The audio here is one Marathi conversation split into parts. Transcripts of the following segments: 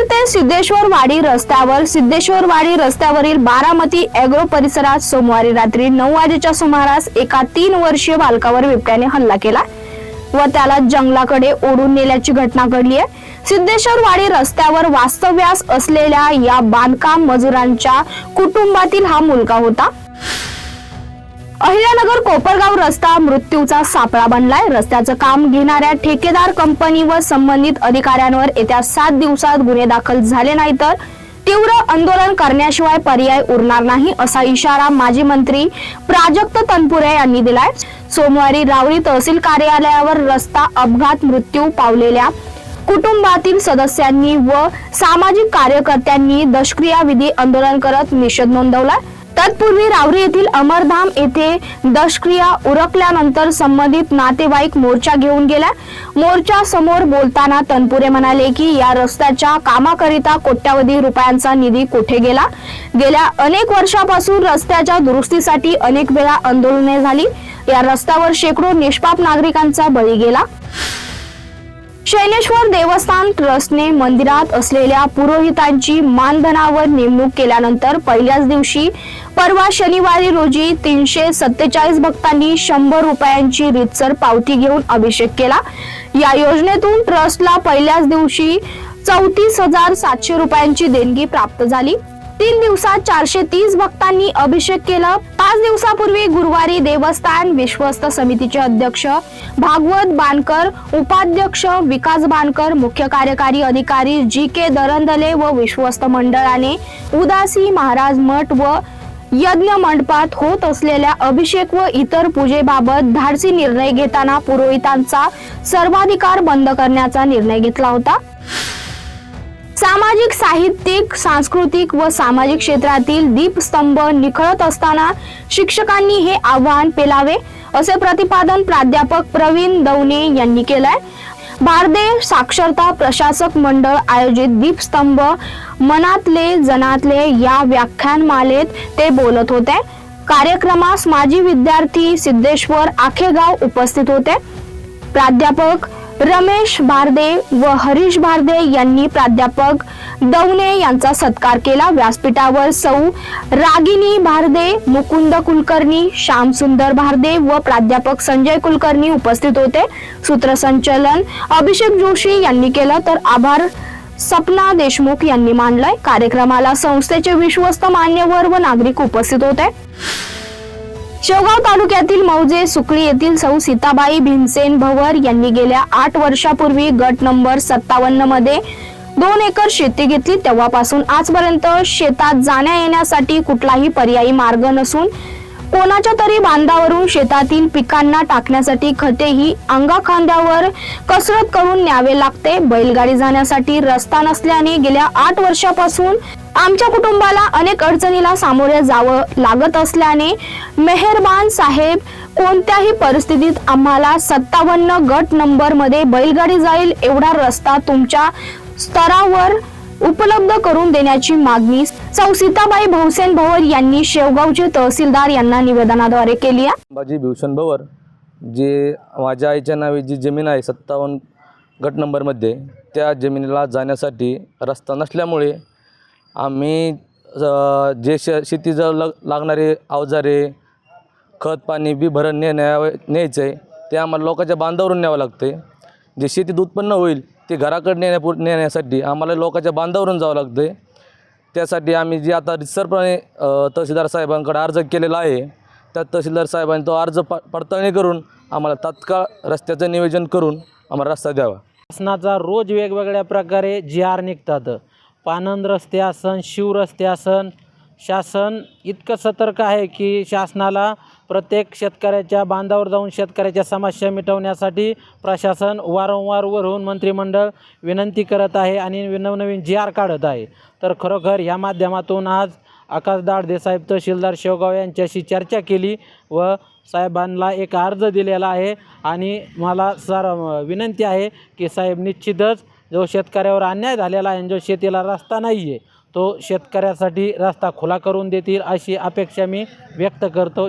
पारनेर ते सिद्धेश्वर वाडी रस्त्यावर. सिद्धेश्वर वाडी रस्त्यावरील बारामती एग्रो परिसरात सोमवारी रात्री नऊ वाजेच्या सुमारास एका तीन वर्षीय बालकावर बिबट्याने हल्ला केला व त्याला जंगलाकडे ओढून नेल्याची घटना घडली आहे. सिद्धेश्वर वाडी रस्त्यावर वास्तव्यास असलेल्या या बांधकाम मजुरांच्या कुटुंबातील हा मुलगा होता. अहिल्यानगर कोपरगाव रस्ता मृत्यूचा सापळा बनलाय. रस्त्याचं काम घेणाऱ्या ठेकेदार कंपनी व संबंधित अधिकाऱ्यांवर येत्या सात दिवसात गुन्हे दाखल झाले नाही तर तीव्र आंदोलन करण्याशिवाय पर्याय उरणार नाही असा इशारा माजी मंत्री प्राजक्त तनपुरे यांनी दिलाय. सोमवारी रावळी तहसील कार्यालयावर रस्ता अपघात मृत्यू पावलेल्या कुटुंबातील सदस्यांनी व सामाजिक कार्यकर्त्यांनी दशक्रिया विधी आंदोलन करत निषेध नोंदवला तत्पूर्वी रावरी येथील अमरधाम येथे दशक्रिया उरकल्यानंतर संबंधित नातेवाईक मोर्चा घेऊन गेला. मोर्चा समोर बोलताना तनपुरे म्हणाले की या रस्त्याच्या कामाकरिता कोट्यावधी रुपयांचा निधी कुठे गेला? गेल्या अनेक वर्षापासून रस्त्याच्या दुरुस्तीसाठी अनेक वेळा आंदोलने झाली. या रस्त्यावर शेकडो निष्पाप नागरिकांचा बळी गेला. शैलेश्वर देवस्थान ट्रस्टने मंदिरात असलेल्या पुरोहितांची मानधनावर नेमणूक केल्यानंतर पहिल्याच दिवशी परवा शनिवारी रोजी तीनशे सत्तेचाळीस भक्तांनी शंभर रुपयांची रितसर पावती घेऊन अभिषेक केला. या योजनेतून ट्रस्टला पहिल्याच दिवशी चौतीस हजार सातशे रुपयांची देणगी प्राप्त झाली. तीन दिवसात चारशे तीस भक्तांनी अभिषेक केला. पाच दिवसापूर्वी गुरुवारी देवस्थान विश्वस्त समितीचे अध्यक्ष भागवत बानकर उपाध्यक्ष विकास बानकर मुख्य कार्यकारी अधिकारी जी के दरंदले व विश्वस्त मंडळाने उदासी महाराज मठ व यज्ञ मंडपात होत असलेल्या अभिषेक व इतर पूजेबाबत धाडसी निर्णय घेताना पुरोहितांचा सर्वाधिकार बंद करण्याचा निर्णय घेतला होता. सामाजिक साहित्यिक सांस्कृतिक व सामाजिक क्षेत्रातील दीपस्तंभ निखळत असताना शिक्षकांनी हे आव्हान पेलावे असे प्रतिपादन प्राध्यापक प्रवीण दवणे यांनी केलंय. भारदे साक्षरता प्रशासक मंडळ आयोजित दीपस्तंभ मनातले जनातले या व्याख्यानमालेत ते बोलत होते. कार्यक्रमास माजी विद्यार्थी सिद्धेश्वर आखेगाव उपस्थित होते. प्राध्यापक रमेश भारदे व हरीश भारदे यांनी प्राध्यापक दवणे यांचा सत्कार केला. व्यासपीठावर सौ रागिनी भारदे मुकुंद कुलकर्णी श्यामसुंदर भारदे व प्राध्यापक संजय कुलकर्णी उपस्थित होते. सूत्रसंचलन अभिषेक जोशी यांनी केलं तर आभार सपना देशमुख यांनी मानलंय कार्यक्रमाला संस्थेचे विश्वस्त मान्यवर व नागरिक उपस्थित होते. शेवगाव तालुक्यातील मौजे सुकळी येथील सौ सीताबाई भीमसेन भवर यांनी गेल्या आठ वर्षापूर्वी गट नंबर सत्तावन्नमध्ये दोन एकर शेती घेतली. तेव्हापासून आजपर्यंत शेतात जाण्या येण्यासाठी कुठलाही पर्यायी मार्ग नसून कोणाच्या तरी बांधावरून शेतातील पिकांना टाकण्यासाठी खतेही अंगाखांद्यावर कसरत करून न्यावे लागते. बैलगाडी जाण्यासाठी रस्ता नसल्याने गेल्या आठ वर्षापासून आमच्या कुटुंबाला अनेक अडचणीला सामोरे जावं लागत असल्याने मेहरबान साहेब कोणत्याही परिस्थितीत आम्हाला सत्तावन्न गट नंबरमध्ये बैलगाडी जाईल एवढा रस्ता तुमच्या स्तरावर उपलब्ध करून देण्याची मागणी सौ सीताबाई भवसेन भवर यांनी शेवगावचे तहसीलदार यांना निवेदनाद्वारे केली आहे. माझी भूषण भवर जे माझ्या आईच्या नावे जी जमीन आहे सत्तावन्न गट नंबरमध्ये त्या जमिनीला जाण्यासाठी रस्ता नसल्यामुळे आम्ही जे श शेतीचं लग लागणारे अवजारे खत पाणी बी भरण न्यावं न्यायचं आहे ते आम्हाला लोकांच्या बांधावरून न्यावं लागतं जे शेतीत उत्पन्न होईल ते घराकडे नेण्यापू नेण्यासाठी आम्हाला लोकांच्या बांधावरून जावं लागतं आहे त्यासाठी आम्ही जे आता रितसरपणे तहसीलदार साहेबांकडे अर्ज केलेला आहे त्या तहसीलदार साहेबांनी तो अर्ज प पडताळणी करून आम्हाला तात्काळ रस्त्याचं नियोजन करून आम्हाला रस्ता द्यावा. शासनाचा रोज वेगवेगळ्या प्रकारे जी आर निघतात. पानंद रस्ते असन शिव रस्ते असन शासन इतकं सतर्क आहे की शासनाला प्रत्येक शेतकऱ्याच्या बांधावर जाऊन शेतकऱ्याच्या समस्या मिटवण्यासाठी प्रशासन वारंवार वरून मंत्रिमंडळ विनंती करत आहे आणि नवनवीन जी आर काढत आहे. तर खरोखर ह्या माध्यमातून आज आकाश देसाहेब तहसीलदार शेवगाव यांच्याशी चर्चा केली व साहेबांना एक अर्ज दिलेला आहे आणि मला सर विनंती आहे की साहेब निश्चितच जो शेतकऱ्यावर अन्याय झालेला आहे आणि जो शेतीला रस्ता नाही आहे तो शेतकऱ्यासाठी रस्ता खुला करून देतील अशी अपेक्षा मी व्यक्त करतो.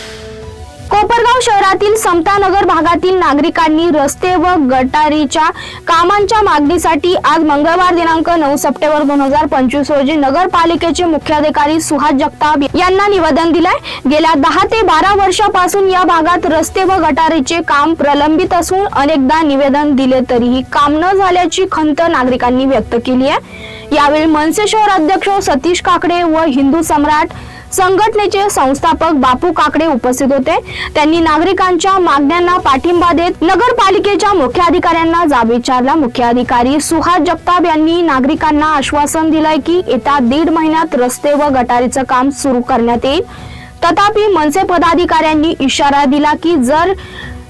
कोपरगाव शहरातील समतानगर भागातील नागरिकांनी रस्ते व गटारीच्या कामांच्या मागणीसाठी आज मंगळवार दिनांक नऊ सप्टेंबर दोन हजार पंचवीस रोजी नगरपालिकेचे मुख्याधिकारी सुहास जगताप यांना निवेदन दिलंय. गेल्या दहा ते बारा वर्षापासून या भागात रस्ते व गटारीचे काम प्रलंबित असून अनेकदा निवेदन दिले तरीही काम न झाल्याची खंत नागरिकांनी व्यक्त केली आहे. यावेळी मनसे शहर अध्यक्ष सतीश काकडे व हिंदू सम्राट संघटनेचे संस्थापक बापू काकडे उपस्थित होते. त्यांनी नागरिकांच्या मागण्यांना पाठिंबा देत नगरपालिकेच्या मुख्याधिकाऱ्यांना जाब विचारला. मुख्याधिकारी सुहास जगताप यांनी नागरिकांना आश्वासन दिलंय की येत्या दीड महिन्यात रस्ते व गटारीचं काम सुरू करण्यात येईल. तथापि मनसे पदाधिकाऱ्यांनी इशारा दिला की जर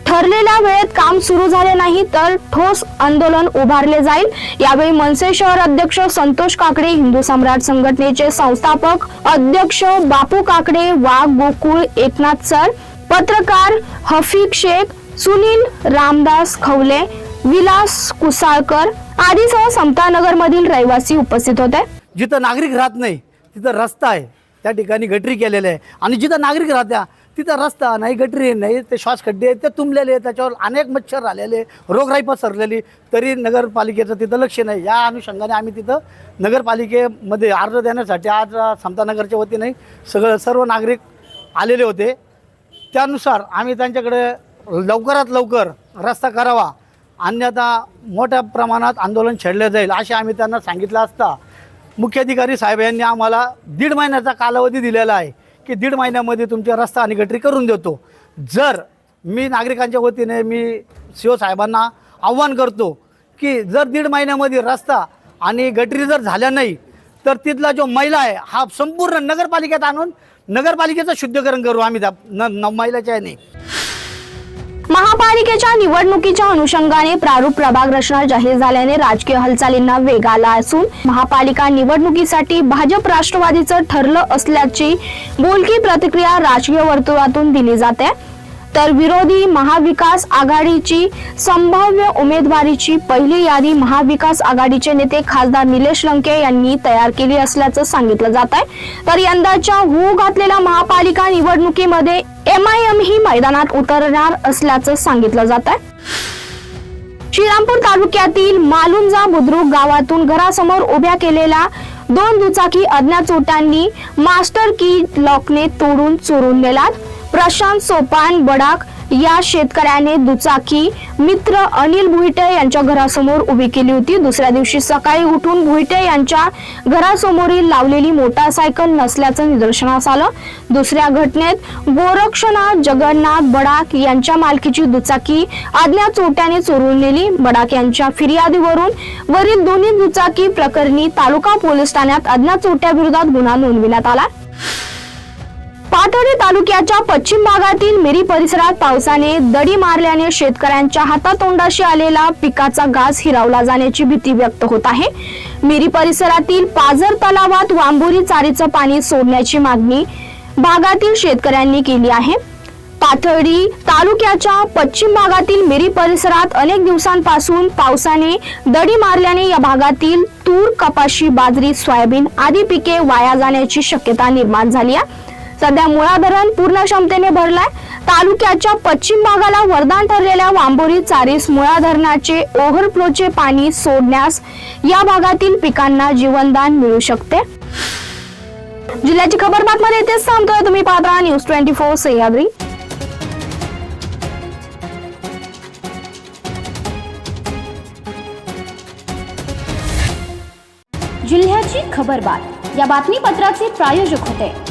ठरलेल्या वेळेत काम सुरू झाले नाही तर ठोस आंदोलन उभारले जाईल. यावेळी मनसे शहर अध्यक्ष संतोष काकडे हिंदू सम्राट संघटनेचे संस्थापक अध्यक्ष बापू काकडे वाघ गोकुळ एकनाथ सर पत्रकार हफीक शेख सुनील रामदास खवले विलास कुसाळकर आदीसह समतानगर मधील रहिवासी उपस्थित होते. जिथं नागरिक राहत नाही तिथं रस्ता आहे. त्या ठिकाणी गटरी केलेले आहे. आणि जिथं नागरिक राहत्या तिथं रस्ता नाही गटरी नाही ते श्वासखड्डे आहेत, ते तुंबलेले आहेत, त्याच्यावर अनेक मच्छर आलेले रोगराई पसरलेली. तरी नगरपालिकेचं तिथं लक्ष नाही. या अनुषंगाने आम्ही तिथं नगरपालिकेमध्ये अर्ज देण्यासाठी आज समतानगरच्या वतीने सगळं सर्व नागरिक आलेले होते. त्यानुसार आम्ही त्यांच्याकडे लवकरात लवकर रस्ता करावा. अन्यथा मोठ्या प्रमाणात आंदोलन छेडलं जाईल असे आम्ही त्यांना सांगितलं असता. मुख्याधिकारी साहेब यांनी आम्हाला दीड महिन्याचा कालावधी दिलेला आहे. की दीड महिन्यामध्ये तुमच्या रस्ता आणि गटरी करून देतो. जर मी नागरिकांच्या वतीने मी सी साहेबांना आव्हान करतो की जर दीड महिन्यामध्ये रस्ता आणि गटरी जर झाल्या नाही तर तिथला जो मैला आहे हा संपूर्ण नगरपालिकेत आणून नगरपालिकेचं शुद्धीकरण करू. आम्ही त्या न महिलाच्या नाही महापालिकेच्या निवडणुकीच्या अनुषंगाने प्रारूप प्रभाग रचना जाहीर झाल्याने राजकीय हालचालींना वेग आला असून महापालिका निवडणुकीसाठी भाजप राष्ट्रवादीचं ठरलं असल्याची बोलकी प्रतिक्रिया राजकीय वर्तुळातून दिली जाते. तर विरोधी महाविकास आघाडीची संभाव्य उमेदवारीची पहिली यादी महाविकास आघाडीचे नेते खासदार निलेश लंके यांनी तयार केली असल्याचं सांगितलं जात आहे. तर यंदाच्या हू घातलेल्या महापालिका निवडणुकीमध्ये एम आय एम ही मैदानात उतरणार असल्याचं सांगितलं जात आहे. श्रीरामपूर तालुक्यातील मालुंजा बुद्रुक गावातून घरासमोर उभ्या केलेल्या दोन दुचाकी अज्ञात चोट्यांनी मास्टर की लॉकने तोडून चोरून नेलात. प्रशांत सोपान बडाक या शेतकऱ्याने दुचाकी. मित्र अनिल भुईटे यांच्या घरासमोर उभी केली होती. दुसऱ्या दिवशी सकाळी उठून भुईटे यांच्या घरासमोरील लावलेली मोटारसायकल नसल्याचं निदर्शनास आलं. दुसऱ्या घटनेत गोरक्षनाथ जगन्नाथ बडाक यांच्या मालकीची दुचाकी आदल्या चोट्याने चोरून नेली. बडाक यांच्या फिर्यादीवरून वरील दोन्ही दुचाकी प्रकरणी तालुका पोलीस ठाण्यात अज्ञात चोट्याविरोधात गुन्हा नोंदविण्यात आला. पाथर्डी तालुक्याच्या पश्चिम भागातील मिरी परिसरात पावसाने दडी मारल्याने शेतकऱ्यांच्या हातातोंडाशी आलेला पिकाचा घास हिरावला जाण्याची भीती व्यक्त होत आहे. मिरी परिसरातील पाझर तलावात वांबोरी चारीचं पाणी सोडण्याची मागणी भागातील शेतकऱ्यांनी केली आहे. पाथर्डी तालुक्याच्या पश्चिम भागातील मिरी परिसरात अनेक दिवसांपासून पावसाने दडी मारल्याने या भागातील तूर कपाशी बाजरी सोयाबीन आदी पिके वाया जाण्याची शक्यता निर्माण झाली आहे. सध्या मुळा धरण पूर्ण क्षमतेने भरलाय. तालुक्याच्या पश्चिम भागाला वरदान ठरलेल्या वांबोरी चारीस मुळा धरणाचे ओव्हरफ्लोचे पाणी सोडण्यास या भागातील पिकांना जीवनदान मिळू शकते. जिल्ह्याची खबर बातमध्ये येथेच सांगतोय. तुम्ही पाहत न्यूज ट्वेंटी फोर सह्याद्री. जिल्ह्याची खबर बात. या बातमीपत्राचे प्रायोजक होते.